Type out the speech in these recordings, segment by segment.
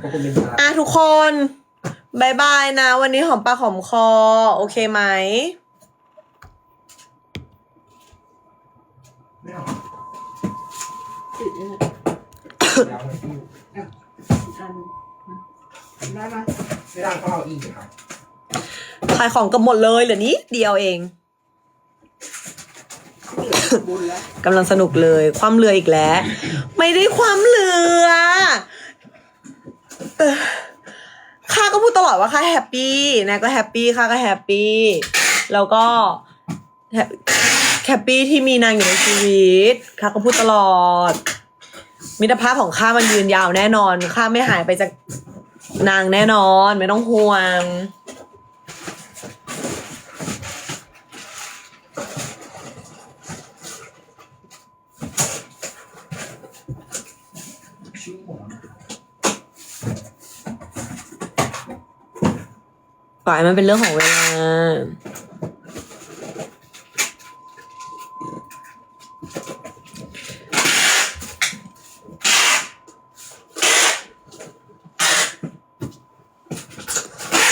ขอบคุณเป็นครับอะทุกคนบายบายนะ วันนี้หอมปากหอมคอ โอเคไหมไม่เอาติดเนี่ยยาวเลยพี่อันได้ไหมไม่ได้ก็เอาอีกครับขายของกับหมดเลยเหลือนี้เดียวเองเหลือบุญแล้ว กำลังสนุกเลย ความเรืออีกแล้ว ไม่ได้ความเรือเออ ข้าก็พูดตลอดว่าข้าแฮปปี้นะก็แฮปปี้ข้าก็แฮปปี้แล้วก็แฮปปปี้ที่มีนางอยู่ในชีวิตข้าก็พูดตลอด มิตรภาพของข้ามันยืนยาวแน่นอนข้าไม่หายไปจากนางแน่นอน ไม่ต้องห่วงชื่อผม ปล่อยมันเป็นเรื่องของเวลา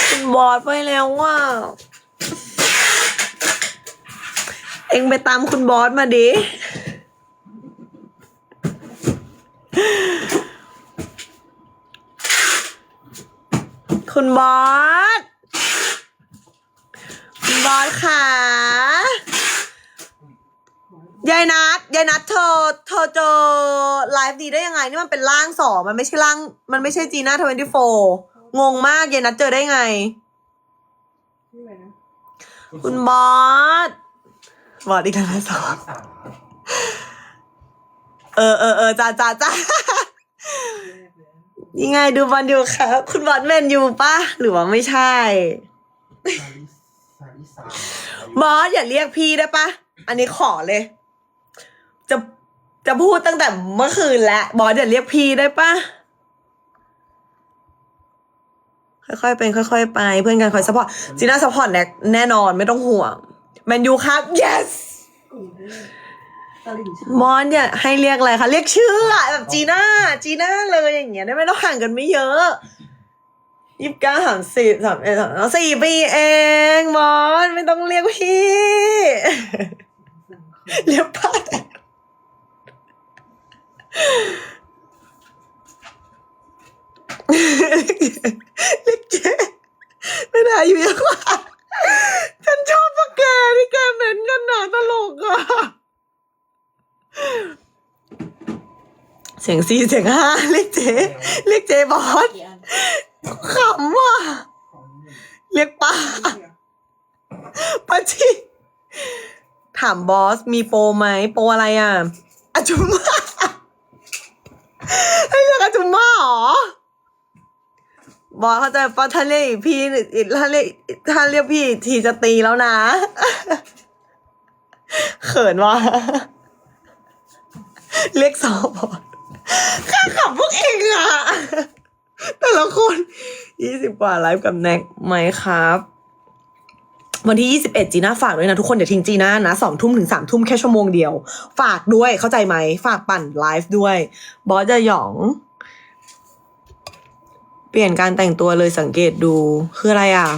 คุณบอสไปแล้วว่า เอ็งไปตามคุณบอสมาดิ คุณบอส คุณบอสค่ะยายนัดยายนัดเธ อเธอเจอไลฟ์ดีได้ยังไง นี่มันเป็นร่างสองมันไม่ใช่ร่าง มันไม่ใช่จีน่าทเวนตี้โฟงงมากยายนัดเจอได้ไงนี่อะไนะคุณบอสบอสอีกแล้วนะสองเออเออเออจ้าจ้าจ้ายังไงดูบอลอยู่ครับ คุณบอสแมนอยู่ปะหรือว่าไม่ใช่ บอสอย่าเรียกพี่ได้ปะอันนี้ขอเลย จะ จะพูดตั้งแต่เมื่อคืนแล้วบอสอย่าเรียกพี่ได้ปะค่อยๆเป็นค่อย ๆ ไปเพื่อนกันคอยซัพพอร์ตจีน่าซัพพอร์ตแน่แน่นอนไม่ต้องห่วงแมนยูครับ yes มเทพตลิ่งชันมอนอย่าให้เรียกอะไรคะเรียกชื่ออะแบบจีน่าจีน่าเลยอย่างเงี้ยได้ไหมต้องห่างกันไม่เยอะยี่สิบเก้าสามสิบสามเอ็ดสามสี่ปีเองมอนไม่ต้องเรียกพี่ เรียกป้าแต่ เรียกเจไม่ได้อยู่ยังว่าฉันชอบพวกแกที่แกเหม็นกันหนาตลกอะ เสียงสี่เสียงห้าเรียกเจ๊เรียกเจ๊บอสขำว่ะเรียกป้าป้าชีถามบอสมีโปรไหมโปรอะไรอะอาจุมาให้เรียกอาจุมาเหรอ บอสเข้าใจป้าถ้าเรียกอีกพี่อีกถ้าเรียกถ้าเรียกพี่ทีจะตีแล้วนะ เขินว่ะเรียกสอบอสข้าขับพวกเองอะแต่ละคนยี่สิบกว่าไลฟ์กับแน็กไหมครับ วันที่ 21 จีน่าฝากด้วยนะ ทุกคนอย่าทิ้งจีน่านะสองทุ่มถึงสามทุ่มแค่ชั่วโมงเดียว ฝากด้วยเข้าใจไหม ฝากปั่นไลฟ์ด้วย บอสจะหยอง เปลี่ยนการแต่งตัวเลยสังเกตดูคืออะไรอะ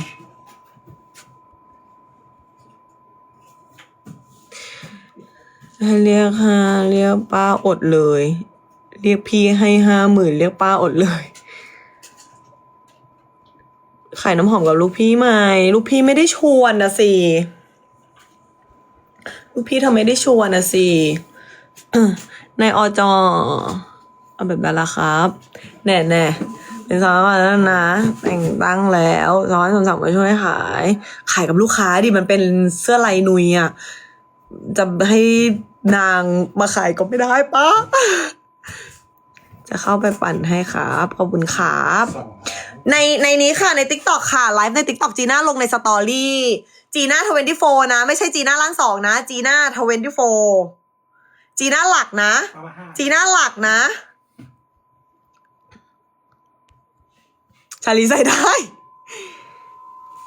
เรียกห้าเรียกป้าอดเลย เรียกพี่ให้ห้าหมื่นเรียกป้าอดเลยขายน้ำหอมกับลูกพี่ไหมลูกพี่ไม่ได้ชวนนะสิลูกพี่ทำไมได้ชวนนะสินายอจอเอาแบบนั้นละครับ แน่แน่ เป็นซ้อนมาแล้วนะ แต่งตั้งแล้วร้อยสมสั่งมาช่วยขาย ขายกับลูกค้าดิมันเป็นเสื้อลายนุยอะจะให้นางมาขายก็ไม่ได้ปะจะเข้าไปปั่นให้ครับขอบคุณครับสองในในนี้ค่ะใน t ิ k t o k ค่ะไลฟ์ใน t ิ k t o k จีน่าลงในสตอรี่จีน่าทเวนตี้โฟนะ ไม่ใช่จีน่าล่างสองนะจีน่าทเวนตี้โฟจีน่าหลักนะเอามาห้าจีน่าหลักนะ ชาลีใส่ได้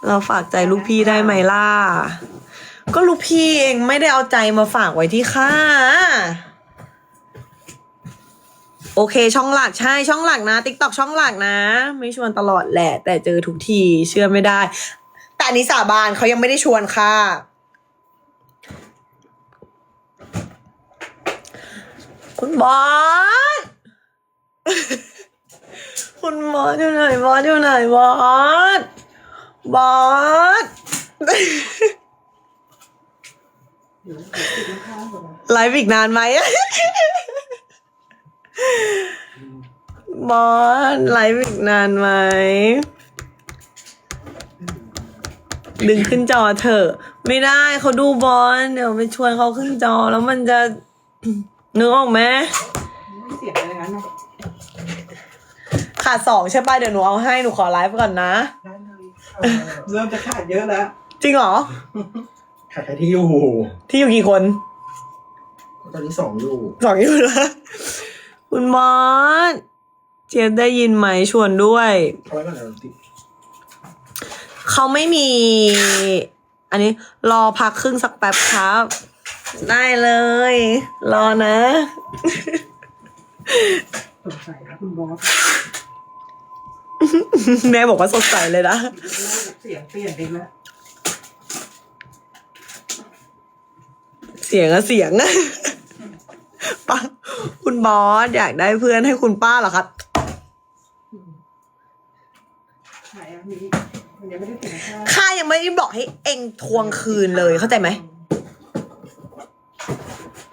เราฝากใจลูกพี่ได้ไหมล่ะ ก็ลูกพี่เองไม่ได้เอาใจมาฝากไว้ที่ข้าโอเค ช่องหลักใช่ช่องหลักนะติ๊กตอกช่องหลักนะ ไม่ชวนตลอดแหละ แต่เจอทุกทีเชื่อไม่ได้ แต่อันนี้สาบานเขายังไม่ได้ชวนค่ะ คุณบอส คุณบอสอยู่ไหนบอสอยู่ไหนบอสบอสเดี๋ยวติดข้างๆก่อนนะไลฟ์อีกนานไหมบอสไลฟ์อีกนานไหม ดึงขึ้นจอเถอะ ไม่ได้เขาดูบอลเดี๋ยวไปชวนเขาขึ้นจอแล้วมันจะ นึกออกไหมไม่เสียงอะไรงั้นนะ ขาดสองใช่ป่ะเดี๋ยวหนูเอาให้หนูขอไลฟ์ก่อนนะ ได้เลยค่ะเริ่มจะขาดเยอะแล้ว จริงเหรอ ขาดใครที่อยู่ที่อยู่กี่คนตอนนี้สองอยู่สองอยู่แล้วคุณบอสเจี๊ยบได้ยินไหมชวนด้วย เอาไว้ก่อนเดี๋ยวติดเขาไม่มี อันนี้ รอพักครึ่งสักแป๊บครับ ได้เลย รอนะ สงสัยนะคุณบอส แม่บอกว่าสดใสเลยนะเสียงเปลี่ยนเองแล้วเสียงอะเสียงอะป้าคุณบอสอยากได้เพื่อนให้คุณป้าเหรอครับไหนอะมีมันยังไม่ได้ติดข้างข้ายังไม่ได้บอกให้เองทวงคืนเลยเข้าใจไหม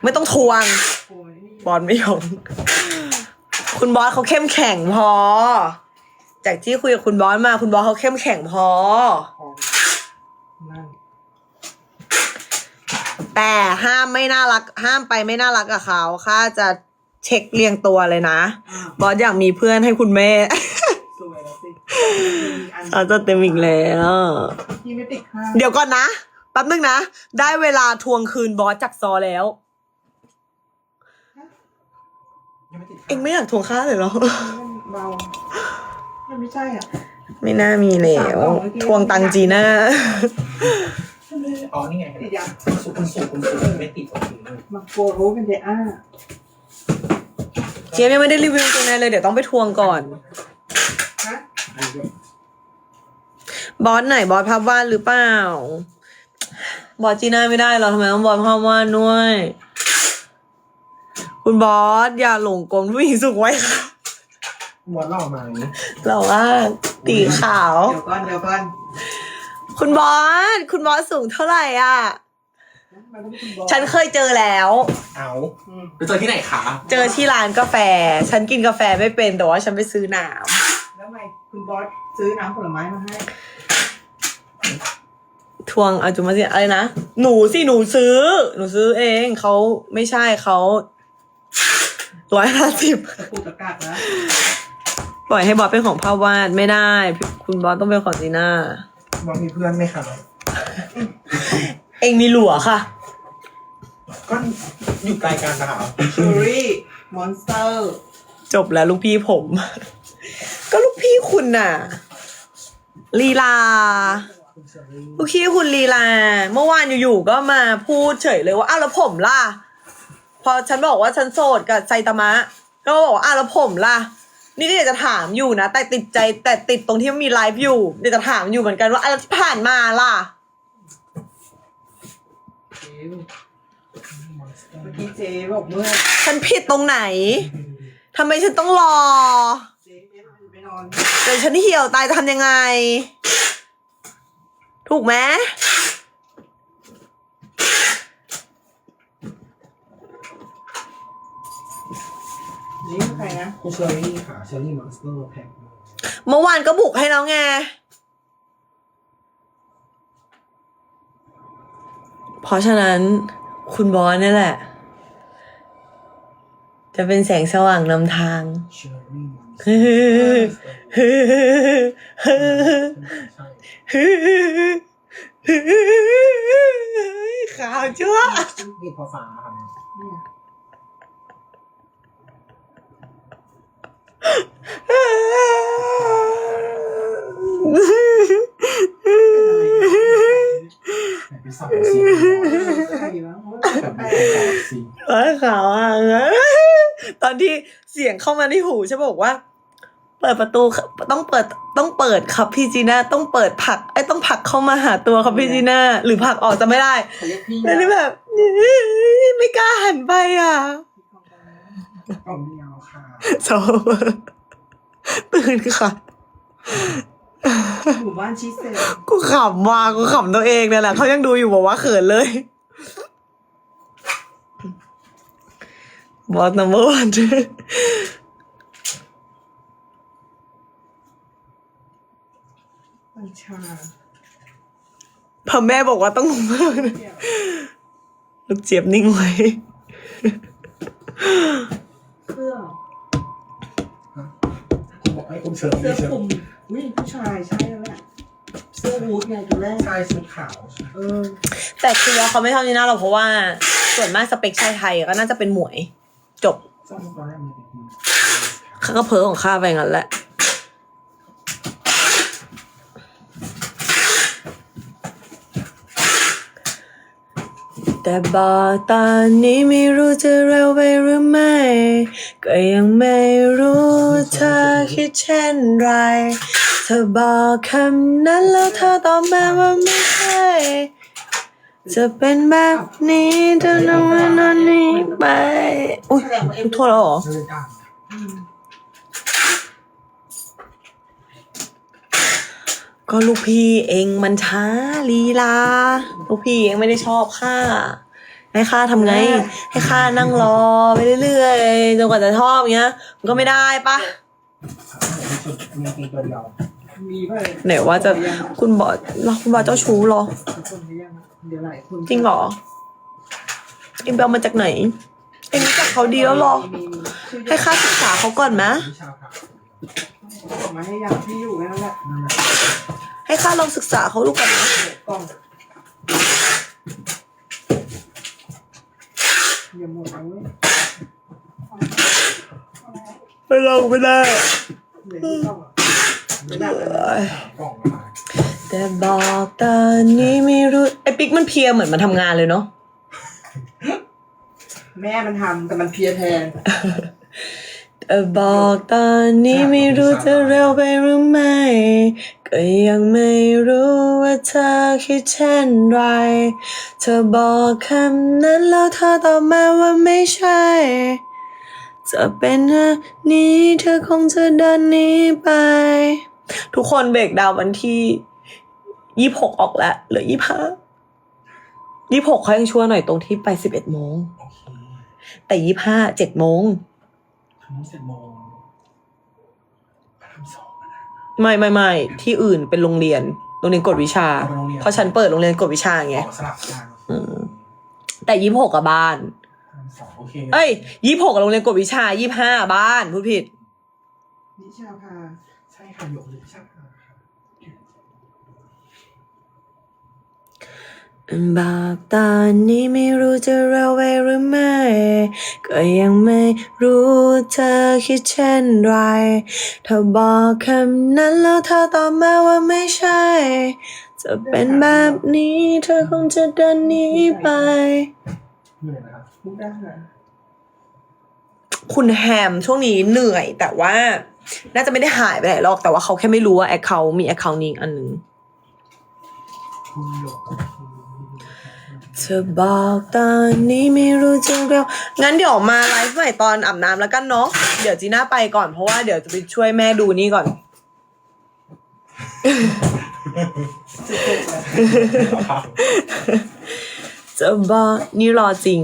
ไม่ต้องทวง โอ้ยบอสไม่ยอม คุณบอสเขาเข้มแข็งพอ จากที่คุยกับคุณบอสมาคุณบอสเขาเข้มแข็งพอพอ นั่นแต่ห้ามไม่น่ารัก ห้ามไปไม่น่ารักกับเขาข้าจะเช็คเรียงตัวเลยนะอ้าวบอสอยากมีเพื่อนให้คุณแม่ สวยแล้วสิมีอันเขาจะเต็มอีกแล้ว ที่ไม่ติดข้างเดี๋ยวก่อนนะแป๊บนึงนะ ได้เวลาทวงคืนบอสจากซอแล้ว ยังไม่ติดเอ็งไม่อยากทวงค่าเลยเหรอมันเบา มันไม่ใช่อะไม่น่ามีแล้วทวงตังจีน่าอ๋อนี่ไงติดยังสุกคุณสุกคุณสุกไม่ติดโอเคเลยมาโกโรเป็นเดอ้าเจี๊ยบยังไม่ได้รีวิวตัวไหนเลยเดี๋ยวต้องไปทวงก่อนฮะอันนี้ด้วยบอสไหนบอสภาพวาดหรือเปล่า บอสจีน่าไม่ได้หรอทำไมต้องบอสภาพวาดด้วย คุณบอสอย่าหลงกลผู้หญิงสุขไว้ค่ะ มวนเล่ามาอย่างนี้เราว่าตีขาว เดี๋ยวก่อนเดี๋ยวก่อนคุณบอสคุณบอสสูงเท่าไหร่อะ มันต้องคุณบอสฉันเคยเจอแล้ว เอาอืมไปเจอที่ไหนคะเจอที่ร้านกาแฟ ฉันกินกาแฟไม่เป็นแต่ว่าฉันไปซื้อน้แล้วไงคุณบอสซื้อน้ำผลไม้มาให้ำทวงอาจุมาสิอะไรนะ หนูสิหนูซื้อ หนูซื้อเองเขาไม่ใช่เขาร้อยห้าสิบตะปูตะกักนะป ล่อยให้บอสเป็นของภาพวาดไม่ได้ คุณบอสต้องเป็นของจีน่า บอสมีเพื่อนไหมคะเองมีหลัวค่ะ ก็อยู่ไกลกันนะคะเชอรี่มอนสเตอร์จบแล้วลูกพี่ผม ก็ลูกพี่คุณน่ะ ลีลาคุณเชอรี่ลูกพี่คุณลีลา เมื่อวานอยู่ๆก็มาพูดเฉยเลยว่าอ้าวแล้วผมล่ะ พอฉันบอกว่าฉันโสดกับไซตามะ ก็บอกว่าอ้าวแล้วผมล่ะ นี่ก็อยากจะถามอยู่นะ แต่ติดใจแต่ติดตรงที่มันมีไลฟ์อยู่อยากจะถามอยู่เหมือนกันว่าอ้าวแล้วที่ผ่านมาล่ะเจเมื่อกี้เจบอกเมื่อฉันผิดตรงไหนทำไมฉันต้องรอเจไปนอนเดี๋ยวฉันเหี่ยวตายจะทำยังไง ถูกไหม นี่ใครนะคุณเชอรี่ค่ะเชอรี่มอนสเตอร์แพ็คเมื่อวานก็บุกให้แล้วไง เพราะฉะนั้นคุณบอสเนี่ยแหละ จะเป็นแสงสว่างนำทาง เชอรี่มอนสเตฮึอร์ใช่ขาวจั่วนี่พอฟ้าครับ เนี่ย ไหนไปส่องสิใครวะโอ้ยแบบแปนี้ลกไปส่องสิร้อยขาวอะตอนอนที่เสียงเข้ามาในหูใช่ปะบอกว่า เปิดประตูครับต้องเปิดต้องเปิดครับพี่จีน่าต้องเปิดผลักไอ้ยต้องผลักเข้ามาหาตัวครับพี่จีน่าหรือผลักออกจะไม่ได้เขาเรียกพี่แล้วนี่แบบไม่กล้าหันไปอะกล่องเดียวค่ะโซ ตื่นค่ะ หมู่บ้านชิเซนกูขำว่ากูขำตัวเองเนี่ยแหละเขายังดูอยู่บอกว่าเขินเลยบอสนัมเบอร์วันบัญชาพอแม่บอกว่าต้องลงมาลูกเจี๊ยบนิ่งไว้เสื้อคุณบอก ให้คุณเชิญเสื้อเชิญคลุมอุ้ยผู้ชายใช่แล้วแหละเสื้อวูดไงตัวแรกชายชุดขาวใช่ไหมเออแต่คือว่าเขาไม่ชอบนีน่าหรอกเพราะว่าส่วนมากสเปคชายไทยก็น่าจะเป็นหมวย จบซึ่งตอนแรกมันเป็นข้าก็เพ้อของข้าไปงั้นแหละแต่บอกตอนนี้ไม่รู้จะเร็วไปหรือไม่ ก็ยังไม่รู้เธอคิดเช่นไร เธอบอกคำนั้นแล้วเธอตอบมาว่าไม่ใช่จะเป็นแบบนี้เธอต้องมานอนนี้ไป อุ้ยโทษแล้วเหรอ ก็ลูกพี่เองมันช้าลีลา ลูกพี่เองไม่ได้ชอบข้า ให้ข้าทำไง ให้ข้านั่งรอไปเรื่อยๆจนกว่าจะชอบเงี้ย มันก็ไม่ได้ปะชุดมีตีตัวเดียวมีเพื่อนไหนว่าจะคุณบอกรอคุณบอกเจ้าชู้เหรอ คนหรือยังเดี๋ยวหลายคนจริงเหรอเอ็มไปเอามาจากไหน เอ็มรู้จักเขาดีแล้วเหรอ มีมีชื่อให้ข้าศึกษาเขาก่อนไหมวิชาค่ะส่งมาให้ยังที่อยู่แค่นั้นแหละนั่นแหละให้ข้าลองศึกษาเขาดูก่อนนะเดี๋ยวกล่อง อย่าหมดเอาเว้ไม่ลงไม่ได้เหลือที่กล่องอะไม่ได้แล้วนะกล่องละแต่บอกตอนนี้ไม่รู้ไอปิ๊กมันเพลียเหมือนมันทำงานเลยเนาะ แม่มันทำแต่มันเพลียแทน แต่บอกตอนนี้ไม่รู้จะเร็วไปหรือไม่ ก็ยังไม่รู้ว่าเธอคิดเช่นไร เธอบอกคำนั้นแล้วเธอตอบมาว่าไม่ใช่ จะเป็นอันนี้เธอคงจะเดินหนี้ไป ทุกคนเบรกดาวน์วันที่ยี่หกออกแล้วเหลือยี่ห้ายี่หกเขายังชั่วหน่อยตรงที่ไปสิบเอ็ดโมงโอเคแต่ยี่ห้าเจ็ดโมง ทำเสร็จโมงทำสองนะ ไม่ไม่ไม่ที่อื่นเป็นโรงเรียน โรงเรียนกฎวิชาเอาไปโรงเรียน เพราะฉันเปิดโรงเรียนกฎวิชาไง ออกสลับกันอืม แต่ยี่หกกับบ้านทำสองโอเคเอ้ยยี่หกกับโรงเรียนกฎวิชายี่ห้าบ้านพูดผิด นิชาพาใช่ค่ะหยกหรือวิชาค่ะ บอกตอนนี้ไม่รู้จะเร็วไปหรือไม่ ก็ยังไม่รู้เธอคิดเช่นไรเธอบอกคำนั้นแล้วเธอตอบมาว่าไม่ใช่ จะเป็นแบบนี้เธอคงจะเดินหนีไป เหนื่อยนะครับมุกได้ค่ะคุณแฮมช่วงนี้เหนื่อยแต่ว่า น่าจะไม่ได้หายไปไหนหรอก แต่ว่าเขาแค่ไม่รู้ว่าแอคเคาท์มีแอคเคาท์นี้อีกอันหนึ่ง คุณหยก เธอบอกตอนนี้ไม่รู้จะเร็วงั้นเดี๋ยวมาไลฟ์ใหม่ตอนอาบน้ำแล้วกันเนาะเดี๋ยวจีน่าไปก่อนเพราะว่าเดี๋ยวจะไปช่วยแม่ดูนี่ก่อน จะบอกนี่รอจริง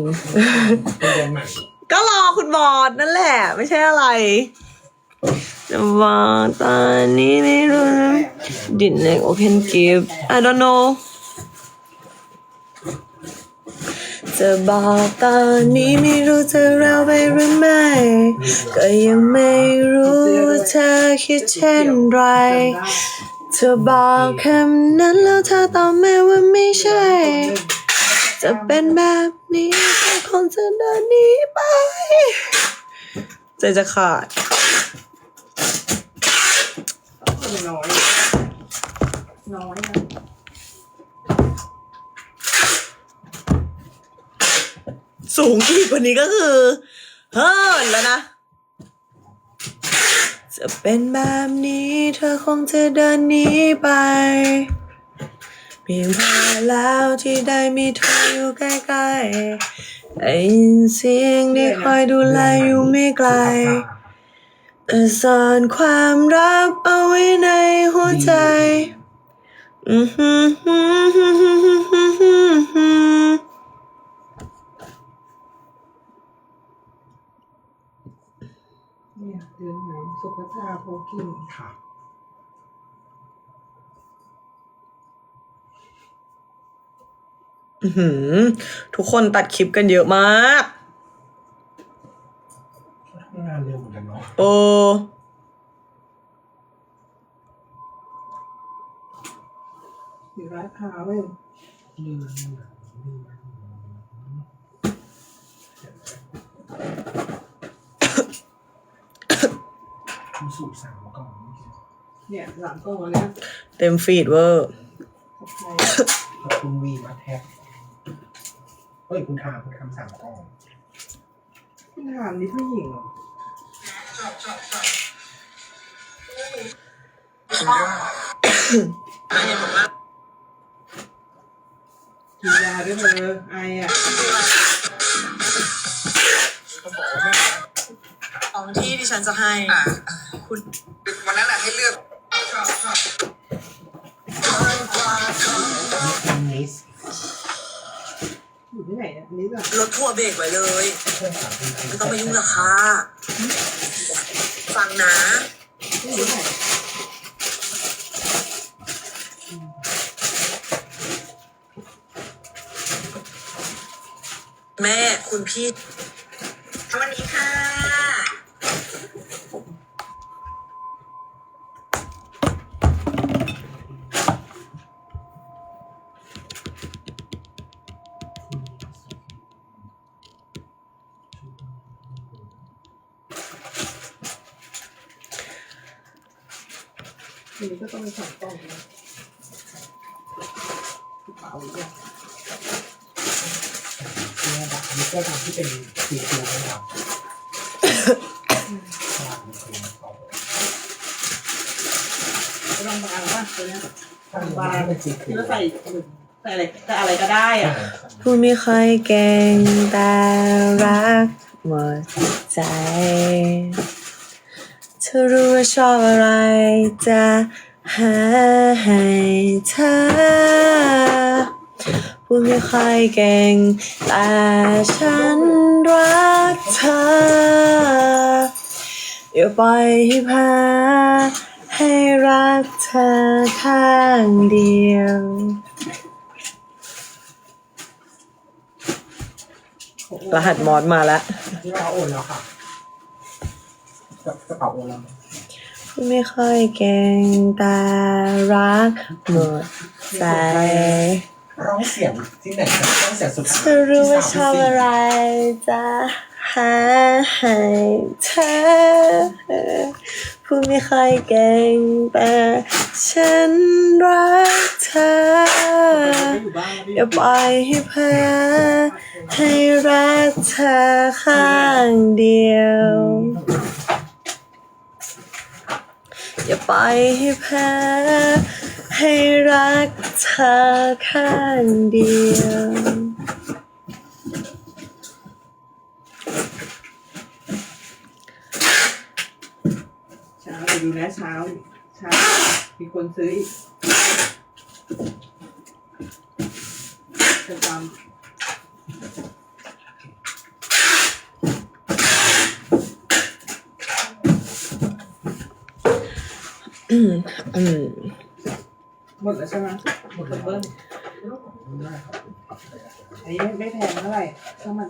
ก็รอคุณบอดนั่นแหละ ไม่ใช่อะไรจะบอกตอนนี้ไม่รู้นะ Didn't open give I don't know จะบอกตอนนี้ไม่รู้จะเร็วไปหรือไม่ ก็ยังไม่รู้ว่าเธอคิดเช่นไรเธอบอกคำนั้นแล้วเธอตอบแมาว่าไม่ใช่ จะเป็นแบบนี้เธอคงจะเดินหนีไปใจจะขาดน้อย น้อยนะ สูงอีกกว่านี้ก็คือเฮิร์นแล้วนะ จะเป็นแบบนี้เธอคงจะเดินหนีไปเพียงพอแล้วที่ได้มีเธออยู่ใกล้ๆได้ยินเสียงที่คอยดูแลอยู่ไม่ไกลแต่ซ่อนความรักเอาไว้ในหัวใจอือหือหือหือหือหือหือหือ เนี่ย เดือนไหนสุภาพโพกินค่ะ อื้อหือ ทุกคนตัดคลิปกันเยอะมาก ทำงานเร็วเหมือนกันเนาะโอ้อยู่ร้านพร้าวเลยเรื่องเรื่องเรื่อง คุณสูบสามก่อนเนี่ยหลังกล้องแล้วเนี่ยเต็มฟีดเวอร์ใช่ขอบคุณวีมาแท็กเฮ้ยคุณทาคุณทำสามกล่อง คุณถามนี่ผู้หญิงเหรอกินยาด้วยเธอไออะของที่ดิฉันจะให้ คุณ วันนั้นแหละให้เลือกมิสอยู่ที่ไหนเนี่ยอันนี้แบบรถทัวร์เบรกไว้เลย เพื่อนสามคนไม่ต้องมายุ่งกับค่ะฟังนะ อยู่ที่ไหนแม่คุณพี่ แบบมีเสื้อดำที่เป็นสีเขียวนะครับสลับมีสีสองก็ต้องบางว่าตัวเนี้ยถ้าบางเป็นสีเขีที่ยวเราใส่ใส่อะไรใส่อะไรก็ได้อะพูดไม่ค่อยเก่งแต่รักหมดใจ เธอรู้ว่าชอบอะไรจะหาให้เธอ พูดไม่ค่อยเก่ง แต่ฉันรักเธอ อย่าปล่อยให้พาให้รักเธอข้างเดียว รหัสมอสมาแล้วที่เราโอนแล้วค่ะกระเป๋าโอนแล้วพูดไม่ค่อยเก่งแต่รักหมดใจ ร้องเสียงที่ไหนครับร้องเสียงสุดเธอรู้ว่าชอบอะไรจะหาให้เธอพูดไม่ค่อยเก่งแต่ฉันรักเธออย่าปล่อยให้เพ้อให้รักเธอข้างเดียวอย่าปล่อยให้เพ้อ ให้รักเธอข้างเดียวเช้าไปดูนะเช้าเช้า มีคนซื้ออีกจะตามอืมอืม หมดแล้วใช่ไหมหมดแล้วเบิ้ลได้ครับอันนี้ไม่แพงเท่าไหร่ถ้ามัน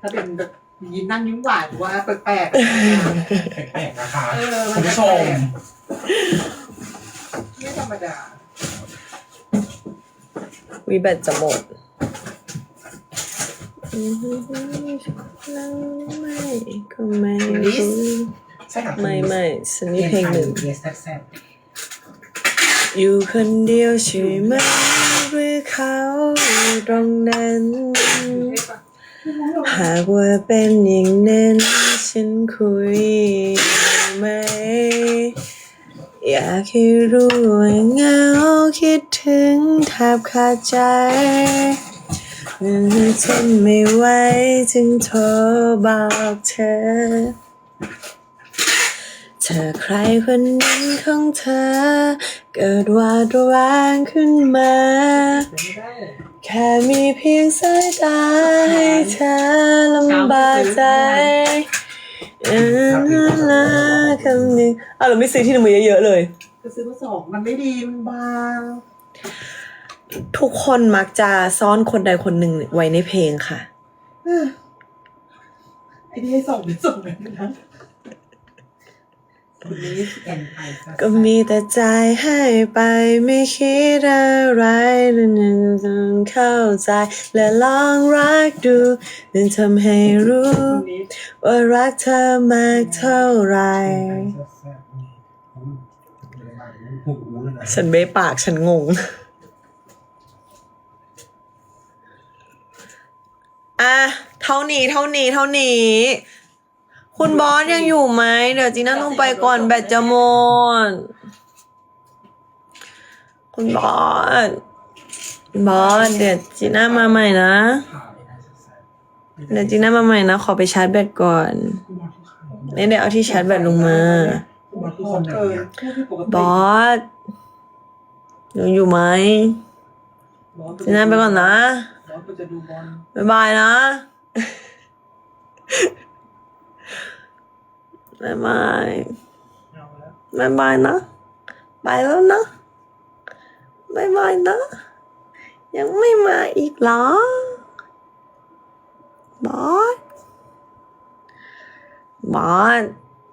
ถ้าเป็นแบบยิ้มนั่งยิ้มหวานว่าแปลกๆแปลกๆนะคะเออมัคุนณผู้ชม ไม่ธรรมดาวีแบตจะหมดอืมแล้วไม่ก็ไม่รู้ใช่ค่ะไม่ไม่ฉันมีเพลงหนึ่งเอสแซด อยู่คนเดียวใช่ไหมหรือเขาตรงนั้น หากว่าเป็นอย่างนั้นฉันคุยไหม อยากให้รู้ว่าเหงาคิดถึงแทบขาดใจทนไม่ไหวจึงโทรบอกเธอ เธอใครคนนั้นของเธอ เกิดหวาดระแวงขึ้นมาไม่ได้แค่มีเพียงสายตาให้เธอลำบากใจเออนะคำนี้อะเราไม่ซื้อที่นมือเยอะๆเลยก็ซื้อมาสองมันไม่ดีมันบางทุกคนมักจะซ่อนคนใดคนหนึ่งไว้ในเพลงค่ะเอ้อไอ้ที่ให้ส่งเป็นส่งแบบนั้นคนนี้แอนไอ ก็มีแต่ใจให้ไปไม่คิดอะไรและนึกต้องเข้าใจ และลองรักดูนั้นทำให้รู้ ว่ารักเธอมากเท่าไหรหูเลยนะฉันเบ้ปากฉันงง อะ เท่านี้เท่านี้เท่านี้ คุณบอสยังอยู่ไหม เดี๋ยวจีน่าต้องไปก่อนแบตจะหมด คุณบอสบอสเดี๋ยวจีน่ามาใหม่นะ เดี๋ยวจีน่ามาใหม่นะ ขอไปชาร์จแบตก่อนนี่เดี๋ยวเอาที่ชาร์จแบตลงมา บอสอคนไหนเอออะพูดที่อยู่ไหมจีน่าไปก่อนนะ บ๊ายบายนะ บ๊ายบายเอาแล้วบ๊ายบายนะ ไปแล้วนะบ๊ายบายนะ ยังไม่มาอีกเหรอบอสบอส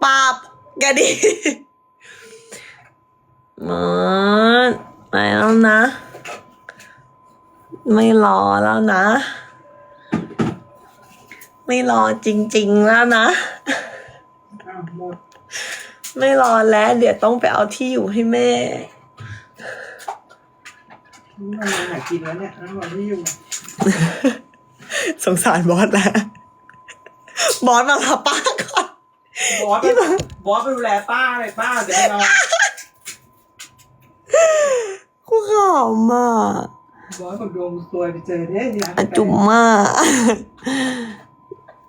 ปาบแกดิบอสไปแล้วนะ ไม่รอแล้วนะ ไม่รอจริง ๆ แล้วนะอ้าว หมด ไม่รอแล้ว เดี๋ยวต้องไปเอาที่อยู่ให้แม่นี่มันมาหากินแล้วเนี่ยอ้าววันที่อยู่สงสารบอสแล้ว บอสมารับป้าก่อน บอสไปบอสไปดูแลป้าเลยป้าจะไปนอนกูขำอะบอสกับดวงซวยไปเจอเนี่ยเนี่ยอะจุ๋มมาก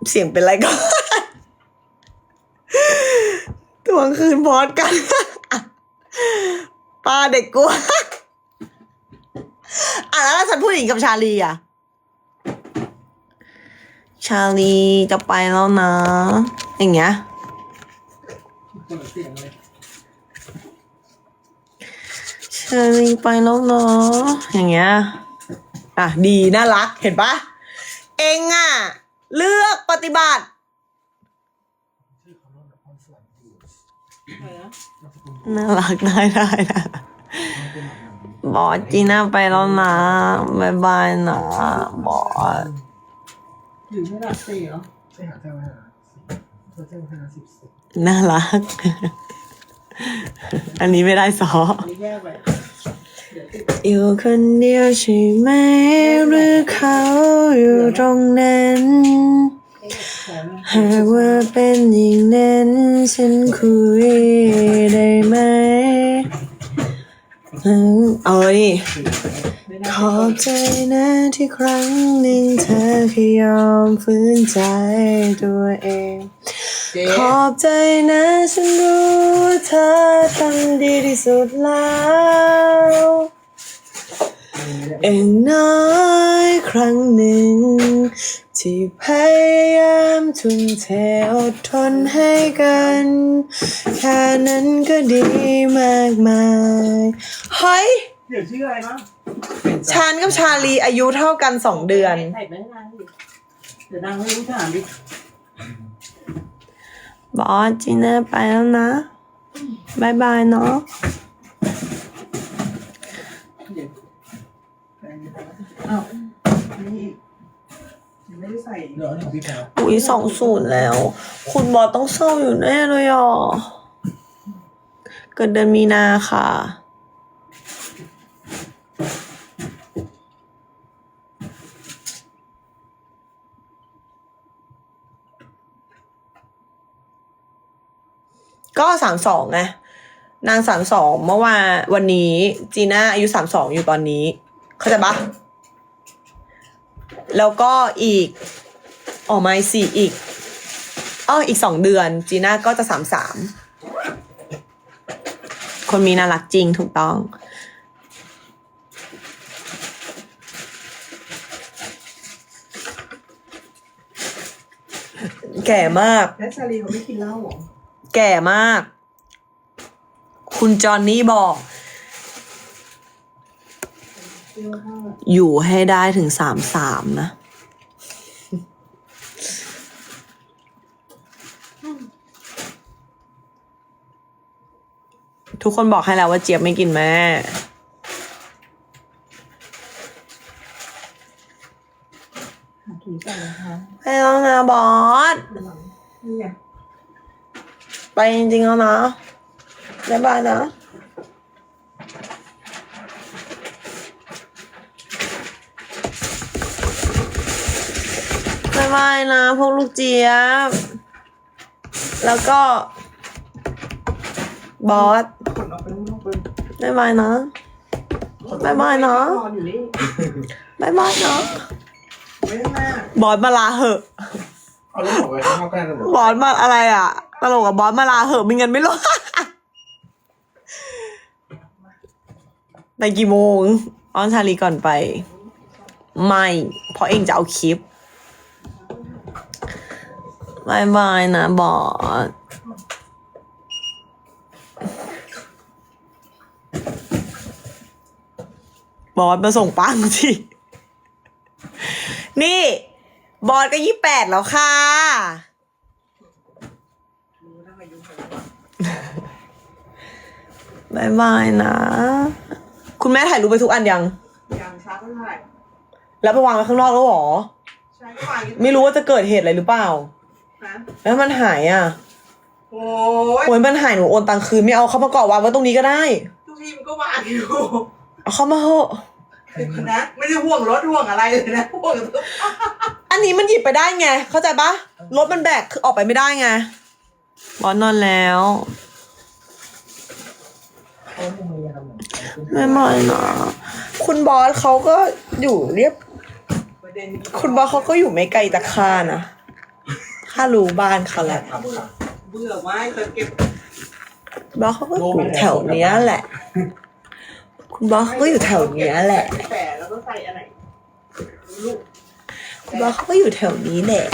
เสียงเป็นไรก่อน ทวงคืนบอสกัน ป้าเด็กกลัว อะแล้วถ้าฉันพูดอย่างนี้กับชาลีอะ ชาลีจะไปแล้วนะ อย่างเงี้ยเปิดเสียงเลยชาลีไปแล้วเนาะอย่างเงี้ย อะ ดีน่ารักเห็นปะ เองอะ เลือกปฏิบัติ ชื่อเขาโน่นน่ะพรสวรรค์อยู่ อะไรนะ นามสกุลน่ารักได้ได้นะมันเป็นแบบนั้นบอสจีน่าไปแล้วนะบายบายนะบอสอยู่ไม่หลับสี่เหรอใช่หาเจ้าหาเจ้าเจ้าหาสิบสิบน่ารัก อันนี้ไม่ได้ซออันนี้แยกไปเดี๋ยวติดอยู่คนเดียวใช่ไหมหรือเขาอยู่ตรงนั้นแขน หากว่าเป็นอย่างนั้นฉันคุยได้ไหมอืมเอ้ยไม่น่าขอบใจนะที่ครั้งหนึ่งเธอแค่ยอมฝืนใจตัวเองเจ๊ขอบใจนะฉันรู้ว่าเธอทำดีที่สุดแล้ว เองน้อยครั้งหนึ่ง ที่พยายามทุ่มเทอดทนให้กัน แค่นั้นก็ดีมากมายเฮ้ยเดี๋ยวชื่ออะไรนะฉันกับชาลีอายุเท่ากันสองเดือน ใส่ไปให้นางดิเดี๋ยวนางไม่รู้ถามดิ บอสจีน่าไปแล้วนะบายบายเนาะ เดี๋ยวอ้าว นี่ยังไม่ได้ใส่เดี๋ยวอันนี้ของพี่แพรวอุ้ยสองศูนย์แล้ว คุณบอสต้องเศร้าอยู่แน่เลยอะ เกิดเดือนมีนาค่ะ ก็สามสองไง นางสามสองเมื่อวานวันนี้ จีน่าอายุสามสองอยู่ตอนนี้ เข้าใจปะ แล้วก็อีกอ๋อไม่สี่อีกอ๋ออีกสองเดือน จีน่าก็จะสามสามคนมีน่ารักจริงถูกต้อง แก่มาก แล้วชาลีเขาไม่กินเหล้าเหรอ แก่มาก คุณจอห์นนี่บอกเปรี้ยวมาก อยู่ให้ได้ถึงสามสามนะ ทุกคนบอกให้แล้วว่าเจี๊ยบไม่กินแม่หาถุงใส่นะคะไปแล้วนะบอส นี่ไง ไปจริงๆแล้วนะบ๊ายบายนะ บ๊ายบายนะพวกลูกเจี๊ยบ แล้วก็ บอสขนออกไปข้างนอกเลยบ๊ายบายนะบ๊ายบายเนอะนอนอยู่นี่บ๊ายบายนะไม่ได้แม่บอสมาลาเหอะเอาลูกบอกไว้ข้างนอกกันเลยบอสมาอะไรอะ ตลกกับบอสมาลาเหอะมีเงินไม่รู้ไปกี่โมงอ้อนชาลีก่อนไป ไม่ เพราะเองจะเอาคลิป บายบายนะบอสบอสมาส่งปังสินี่ บอสก็ยี่แปดแล้วค่ะรู้ทั้งอายุเขาบายบายนะ คุณแม่ถ่ายรูปไปทุกอันยัง ยังช้าเท่าไหร่แล้วไปวางไว้ข้างนอกแล้วเหรอ ใช่ก็วางอย่างนี้ ไม่รู้ว่าจะเกิดเหตุอะไรหรือเปล่า นะแล้วมันหายอะโอ้ยโอ้ยมันหายหนูโอนตังคืนไม่เอาเข้ามาเกาะวางไว้ตรงนี้ก็ได้ ทุกทีมันก็วางอยู่เอาเข้ามาเหอะนะ ไม่ได้ห่วงรถห่วงอะไรเลยนะห่วงทุกอันนี้มันหยิบไปได้ไง เข้าใจปะรถมันแบกคือออกไปไม่ได้ไงบอสนอนแล้วเขาไม่มีอะไรเหมือนกันไม่ไม่นะคุณบอสเขาก็อยู่เรียบ ประเด็น คุณบอสเขาก็อยู่ไม่ไกลจากข้านะ ข้ารู้บ้านเขาแหละทำค่ะเบื่อมากจะเก็บบอสเขาก็อยู่แถวเนี้ยแหละ คุณบอสเขาก็อยู่แถวเนี้ยแหละ แต่แล้วก็ใส่อะไรลูกคุณบอสเขาก็อยู่แถวนี้แหละ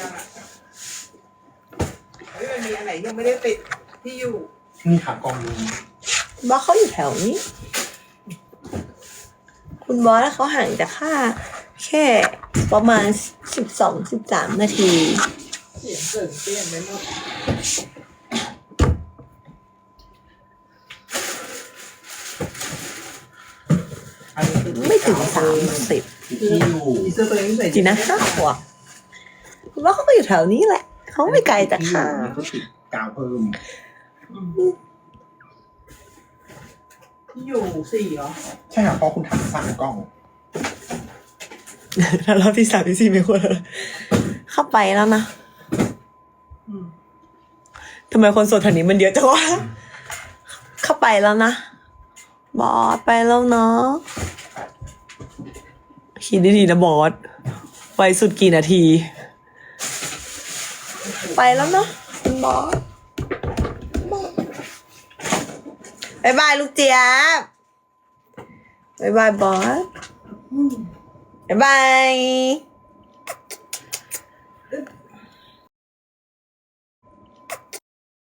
ยังอะเฮ้ยมันมีอันไหนยังไม่ได้ติดที่อยู่มีขากองอยู่คุณบอสเขาอยู่แถวนี้ คุณบอสเขาห่างจากข้าแค่ประมาณสิบสองสิบสามนาทีเสียงเกินเปลี่ยนไปหมดไม่ถึงสามสิบที่อยู่มีเสื้อตัวเองใส่จีนะห้าขวบคุณบอสเขาก็อยู่แถวนี้แหละ เขาไม่ไกลจากข้าที่อยู่คือติดกาวเพิ่ม ที่อยู่สี่เหรอใช่ค่ะเพราะคุณทำสั่งกล้อง แล้วรอบที่สามที่สี่ไม่ควรแล้วเข้าไปแล้วนะอืมทำไมคนโสดแถวนี้มันเยอะจังวะเข้าไปแล้วนะบอสไปแล้วเนาะคิดดีๆนะบอสไปสุดกี่นาที ไปแล้วเนาะคุณบอสายบายลูกเจี๊ยบบายบายบอสบายบาย